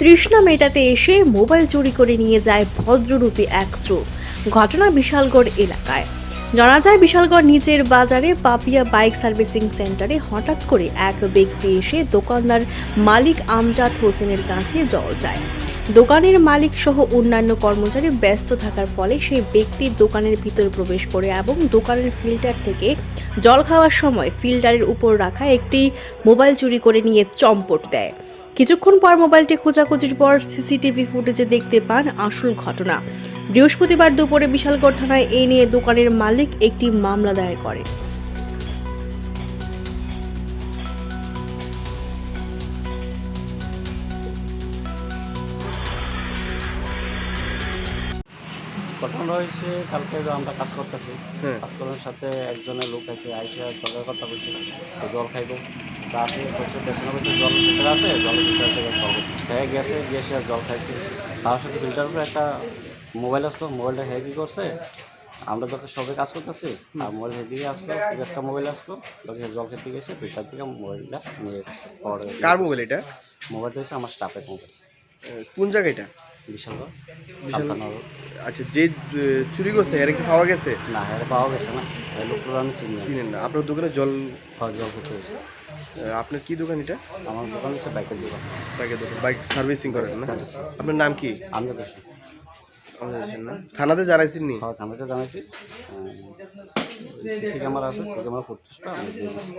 তৃষ্ণা মেটাতে এসে মোবাইল চুরি করে নিয়ে যায় ভদ্ররূপী এক চোর। ঘটনা বিশালগড় এলাকায়। জানা যায় বিশালগড় নিচের বাজারে পাপিয়া বাইক সার্ভিসিং সেন্টারে হঠাৎ করে এক ব্যক্তি এসে দোকানদার মালিক আমজাদ হোসেনের কাছে জল চায়। দোকানের মালিক সহ অন্যান্য কর্মচারী ব্যস্ত থাকার ফলে সেই ব্যক্তির দোকানের ভিতরে প্রবেশ করে এবং দোকানের ফিল্টার থেকে জল খাওয়ার সময় ফিল্টারের উপর রাখা একটি মোবাইল চুরি করে নিয়ে চম্পট দেয়। কিছুক্ষণ পর মোবাইলটি খোঁজাখুঁজির পর সিসিটিভি ফুটেজে দেখতে পান আসল ঘটনা। বৃহস্পতিবার দুপুরে বিশালগড় থানায় এ নিয়ে দোকানের মালিক একটি মামলা দায়ের করেন। ঘটনা হয়েছে কালকে আমরা কাজ করতেছি হ্যাঁ। কাজ করার সাথে একজনের লোক আছে আইসা জলের কথা বলছে জল খাইব। পেছনে জল আছে ভিতরে থেকে জল হয়ে গেছে গিয়ে সে আর জল খাইছে। তার সাথে ফিল্টার একটা মোবাইল আসতো মোবাইলটা হ্যাঁ কী করছে। আমরা যখন সবে কাজ করতেছি আর মোবাইল হেদিকে আসলো একটা মোবাইল আসলো তখন জল খেতে গেছে ফিল্টার থেকে মোবাইলটা নিয়ে কার মোবাইল এটা? মোবাইলটা হচ্ছে আমার স্টাফের মোবাইল। কোন জায়গা এটা? বিশাল- আচ্ছা যে আহ, চুরি করছে এর কি পাওয়া গেছে? না হ্যাঁ পাওয়া গেছে না এই লোকগুলো আমি চিনি না। চিনেন না। আপনার দোকানে জল হয় হয়েছে। আহ, আপনার কি দোকান এটা? আমার দোকান হচ্ছে বাইকের দোকান। বাইকের দোকান বাইক সার্ভিসিং করেন না? আপনার নাম কি? আমি তো আমাদের দেশের না। থানাতে জানাইছেন নি? হ্যাঁ আমি তো জানাইছি সিসি ক্যামেরা আছে সিসি ক্যামেরা ফুটেজটা আমি দিয়ে দিচ্ছি